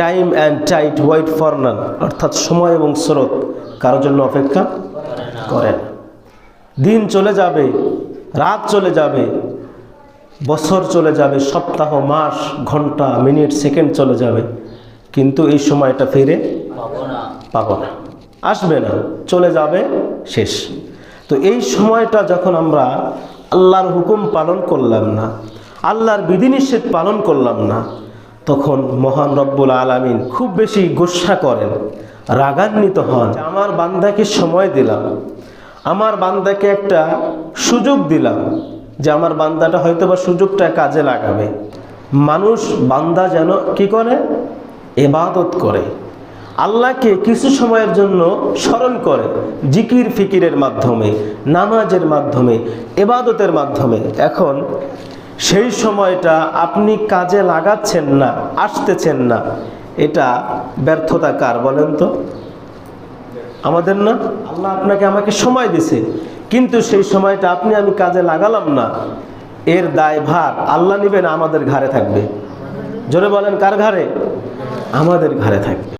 Time and tide wait for none অর্থাৎ সময় এবং স্রোত কারও জন্য অপেক্ষা করে দিন চলে যাবে রাত চলে যাবে বছর চলে যাবে সপ্তাহ মাস ঘণ্টা মিনিট সেকেন্ড চলে যাবে কিন্তু এই সময়টা ফিরে পাবো না। আসবে না চলে যাবে শেষ। তো এই সময়টা যখন আমরা আল্লাহর হুকুম পালন করলাম না আল্লাহর বিধিনিষেধ পালন করলাম না তখন মহান রব্বুল আলামিন খুব বেশি গোসা করেন, রাগান্বিত হন। আমার বান্দাকে সময় দিলাম, আমার বান্দাকে একটা সুযোগ দিলাম যে আমার বান্দাটা হয়তো বা সুযোগটা কাজে লাগাবে। মানুষ বান্দা যেন কি করে? এবাদত করে। আল্লাহকে কিছু সময়ের জন্য স্মরণ করে, জিকির ফিকিরের মাধ্যমে, নামাজের মাধ্যমে, এবাদতের মাধ্যমে। এখন সেই সময়টা আপনি কাজে লাগাচ্ছেন না, আসতেছেন না। এটা ব্যর্থতা কার বলেন তো? আমাদের না? আল্লাহ আপনাকে আমাকে সময় দিছে, কিন্তু সেই সময়টা আপনি আমি কাজে লাগালাম না। এর দায়ভার আল্লাহ নেবেন, আমাদের ঘাড়ে থাকবে। জোরে বলেন, কার ঘাড়ে? আমাদের ঘাড়ে থাকবে।